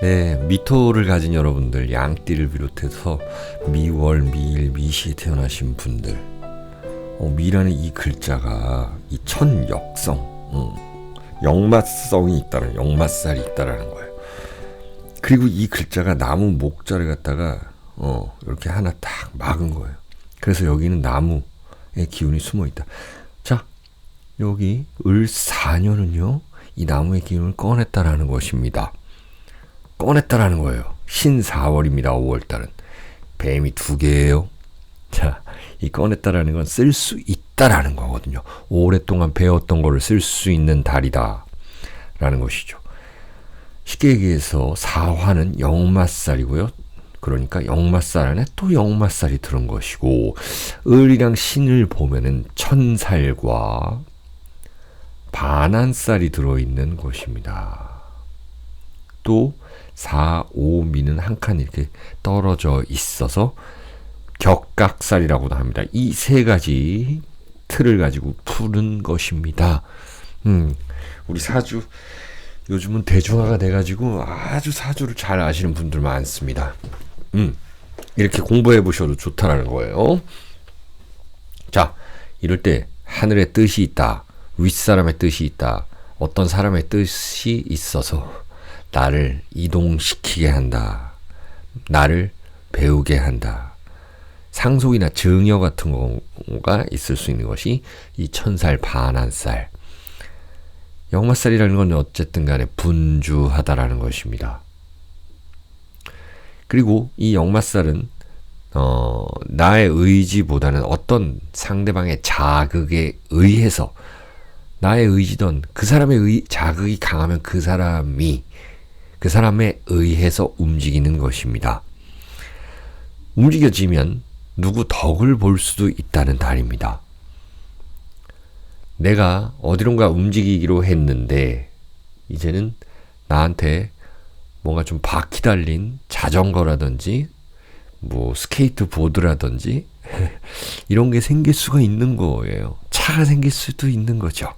네, 미토를 가진 여러분들, 양띠를 비롯해서 미월, 미일, 미시에 태어나신 분들, 어, 미라는 이 글자가 이 천역성, 음, 역마성이 있다는, 역마살이 있다라는 거예요. 그리고 이 글자가 나무 목자를 갖다가 어, 이렇게 하나 딱 막은 거예요. 그래서 여기는 나무의 기운이 숨어 있다. 자, 여기 을사년은요, 이 나무의 기운을 꺼냈다라는 것입니다. 꺼냈다라는 거예요. 신사월입니다. 5월달은. 뱀이 두 개예요. 자, 이 꺼냈다라는 건 쓸 수 있다라는 거거든요. 오랫동안 배웠던 거를 쓸 수 있는 달이다. 라는 것이죠. 쉽게 얘기해서 사화는 영마살이고요. 그러니까 영마살 안에 또 영마살이 들은 것이고 을이랑 신을 보면은 천살과 반한살이 들어있는 것입니다. 또 4, 5 미는 한 칸 이렇게 떨어져 있어서 격각살이라고도 합니다. 이 세 가지 틀을 가지고 푸는 것입니다. 음, 우리 사주 요즘은 대중화가 돼가지고 아주 사주를 잘 아시는 분들 많습니다. 음, 이렇게 공부해 보셔도 좋다라는 거예요. 자, 이럴 때 하늘의 뜻이 있다. 윗사람의 뜻이 있다. 어떤 사람의 뜻이 있어서 나를 이동시키게 한다. 나를 배우게 한다. 상속이나 증여 같은 거가 있을 수 있는 것이 이 천살 반한살. 역마살이라는 건 어쨌든 간에 분주하다라는 것입니다. 그리고 이 역마살은 어, 나의 의지보다는 어떤 상대방의 자극에 의해서 나의 의지던 그 사람의 의, 자극이 강하면 그 사람이 그 사람에 의해서 움직이는 것입니다. 움직여지면 누구 덕을 볼 수도 있다는 달입니다. 내가 어디론가 움직이기로 했는데 이제는 나한테 뭔가 좀 바퀴 달린 자전거라든지 뭐 스케이트 보드라든지 이런 게 생길 수가 있는 거예요. 차가 생길 수도 있는 거죠.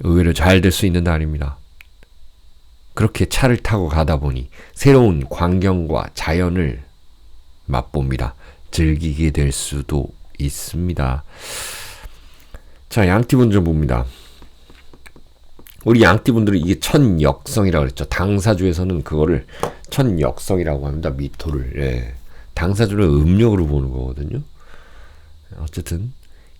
의외로 잘 될 수 있는 날입니다. 그렇게 차를 타고 가다 보니 새로운 광경과 자연을 맛봅니다. 즐기게 될 수도 있습니다. 자, 양띠분 좀 봅니다. 우리 양띠분들은 이게 천역성이라고 그랬죠. 당사주에서는 그거를 천역성이라고 합니다. 미토를. 예. 당사주를 음력으로 보는 거거든요. 어쨌든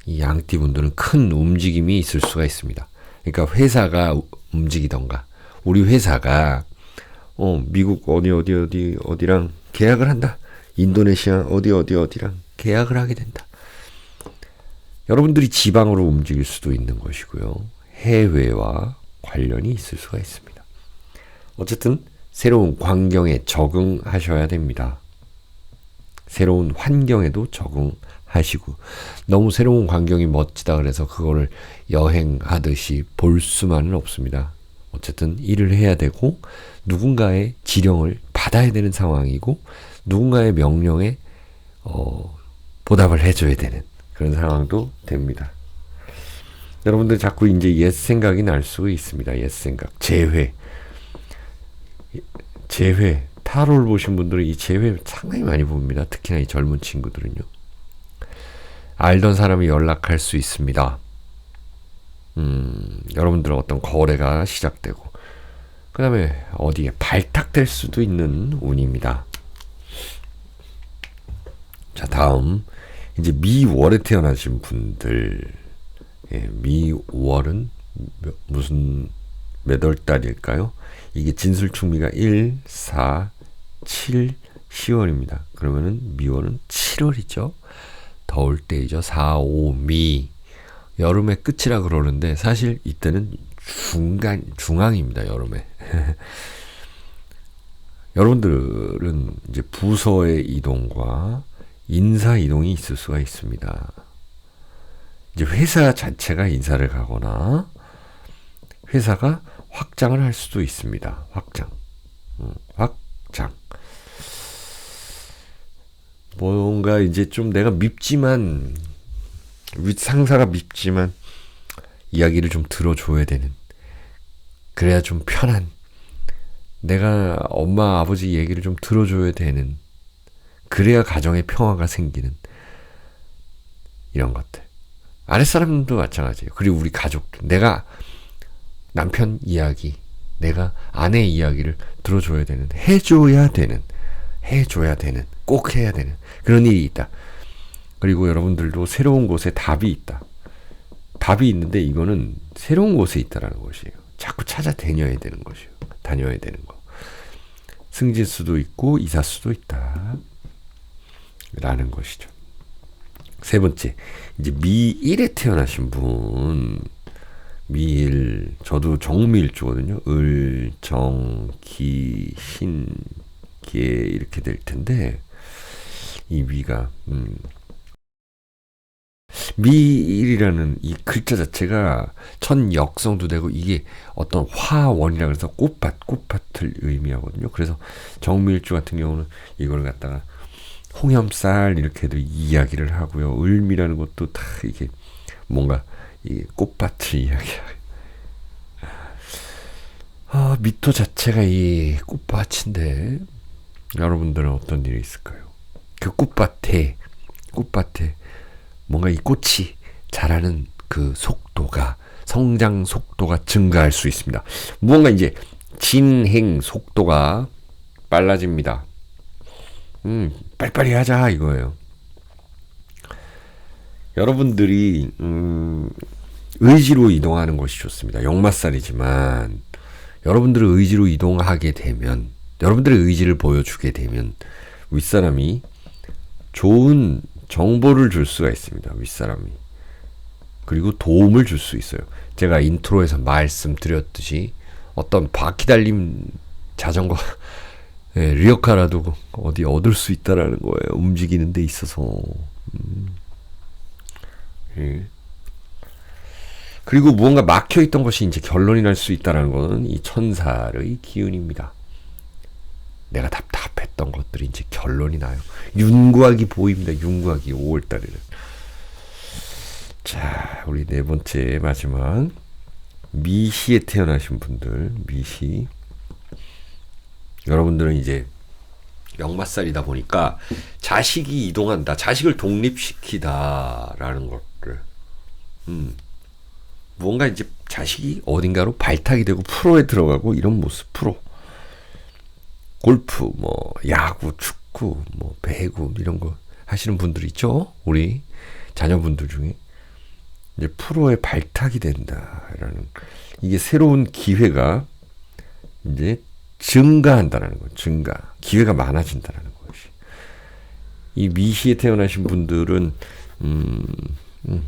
이 양띠분들은 큰 움직임이 있을 수가 있습니다. 그러니까 회사가 움직이던가 우리 회사가 어 미국 어디 어디 어디 어디랑 계약을 한다. 인도네시아 어디 어디 어디랑 계약을 하게 된다. 여러분들이 지방으로 움직일 수도 있는 것이고요. 해외와 관련이 있을 수가 있습니다. 어쨌든 새로운 환경에 적응하셔야 됩니다. 새로운 환경에도 적응하시고 너무 새로운 환경이 멋지다 그래서 그거를 여행하듯이 볼 수만은 없습니다. 어쨌든 일을 해야 되고 누군가의 지령을 받아야 되는 상황이고 누군가의 명령에 어, 보답을 해줘야 되는 그런 상황도 됩니다. 여러분들 자꾸 이제 옛 생각이 날 수 있습니다. 옛 생각. 재회. 재회. 타로를 보신 분들은 이 재회 상당히 많이 봅니다. 특히나 이 젊은 친구들은요. 알던 사람이 연락할 수 있습니다. 음, 여러분들은 어떤 거래가 시작되고, 그 다음에 어디에 발탁될 수도 있는 운입니다. 자, 다음. 이제 미월에 태어나신 분들. 예, 미월은 무슨 몇 월 달일까요? 이게 진술충미가 1, 4, 7, 10월입니다. 그러면은 미월은 7월이죠. 더울 때이죠. 4, 5, 미. 여름의 끝이라 그러는데 사실 이때는 중간 중앙입니다. 여름에. 여러분들은 이제 부서의 이동과 인사 이동이 있을 수가 있습니다. 이제 회사 자체가 인사를 가거나 회사가 확장을 할 수도 있습니다. 확장. 음, 확장. 뭔가 이제 좀 내가 밉지만 상사가 밉지만 이야기를 좀 들어줘야 되는 그래야 좀 편한 내가 엄마 아버지 얘기를 좀 들어줘야 되는 그래야 가정의 평화가 생기는 이런 것들. 아랫사람도 마찬가지예요. 그리고 우리 가족도 내가 남편 이야기, 내가 아내 이야기를 들어줘야 되는, 해줘야 되는, 해줘야 되는, 꼭 해야 되는 그런 일이 있다. 그리고 여러분들도 새로운 곳에 답이 있다. 답이 있는데 이거는 새로운 곳에 있다라는 것이에요. 자꾸 찾아 다녀야 되는 것이에요. 다녀야 되는 거. 승진 수도 있고 이사 수도 있다. 라는 것이죠. 세 번째, 이제 미일에 태어나신 분, 미일, 저도 정미일주거든요. 을, 정, 기, 신, 계 이렇게 될 텐데, 이 미가, 음, 미일이라는 이 글자 자체가 천 역성도 되고 이게 어떤 화원이라 그래서 꽃밭, 꽃밭을 의미하거든요. 그래서 정밀주 같은 경우는 이걸 갖다가 홍염쌀 이렇게도 이야기를 하고요. 을미라는 것도 다 이게 뭔가 이 꽃밭을 이야기하고 아, 미토 자체가 이 꽃밭인데 여러분들은 어떤 일이 있을까요? 그 꽃밭에 꽃밭에 뭔가 이 꽃이 자라는 그 속도가 성장 속도가 증가할 수 있습니다. 무언가 이제 진행 속도가 빨라집니다. 음, 빨리빨리 하자 이거예요. 여러분들이 음, 의지로 이동하는 것이 좋습니다. 역마살이지만 여러분들의 의지로 이동하게 되면 여러분들의 의지를 보여주게 되면 윗사람이 좋은 정보를 줄 수가 있습니다. 윗사람이. 그리고 도움을 줄 수 있어요. 제가 인트로에서 말씀드렸듯이 어떤 바퀴 달림 자전거 예, 리어카라도 어디 얻을 수 있다라는 거예요. 움직이는 데 있어서. 음. 예. 그리고 무언가 막혀 있던 것이 이제 결론이 날 수 있다라는 것은 이 천사의 기운입니다. 내가 답 답했던 것들이 이제 결론이 나요. 윤곽이 보입니다. 윤곽이 5월 달에는. 자, 우리 네 번째 마지막 미시에 태어나신 분들, 미시. 여러분들은 이제 역마살이다 보니까 자식이 이동한다, 자식을 독립시키다라는 것들. 음. 무언가 이제 자식이 어딘가로 발탁이 되고 프로에 들어가고 이런 모습, 프로. 골프, 뭐 야구, 축구, 뭐 배구 이런 거 하시는 분들 있죠? 우리 자녀분들 중에 이제 프로에 발탁이 된다라는 이게 새로운 기회가 이제 증가한다라는 거, 증가 기회가 많아진다라는 것이 이 미시에 태어나신 분들은 음, 음,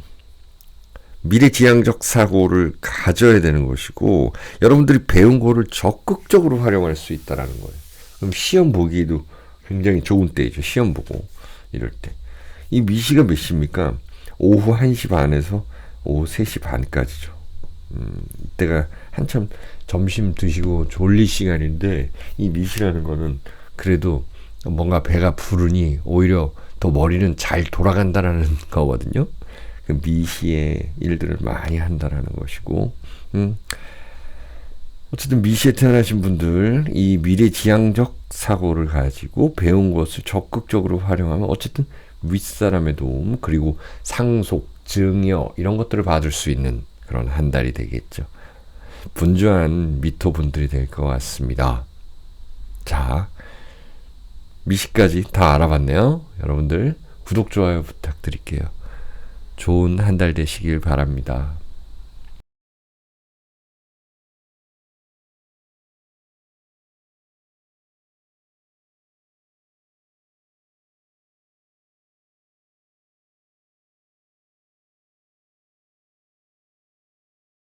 미래지향적 사고를 가져야 되는 것이고 여러분들이 배운 거를 적극적으로 활용할 수 있다라는 거예요. 그럼 시험 보기에도 굉장히 좋은 때이죠. 시험 보고 이럴 때. 이 미시가 몇 시입니까? 오후 1시 반에서 오후 3시 반까지죠. 음, 이때가 한참 점심 드시고 졸릴 시간인데 이 미시라는 거는 그래도 뭔가 배가 부르니 오히려 더 머리는 잘 돌아간다라는 거거든요. 그 미시의 일들을 많이 한다라는 것이고, 음, 어쨌든 미시에 태어나신 분들 이 미래지향적 사고를 가지고 배운 것을 적극적으로 활용하면 어쨌든 윗사람의 도움 그리고 상속, 증여 이런 것들을 받을 수 있는 그런 한 달이 되겠죠. 분주한 미토 분들이 될 것 같습니다. 자, 미시까지 다 알아봤네요. 여러분들 구독, 좋아요 부탁드릴게요. 좋은 한 달 되시길 바랍니다.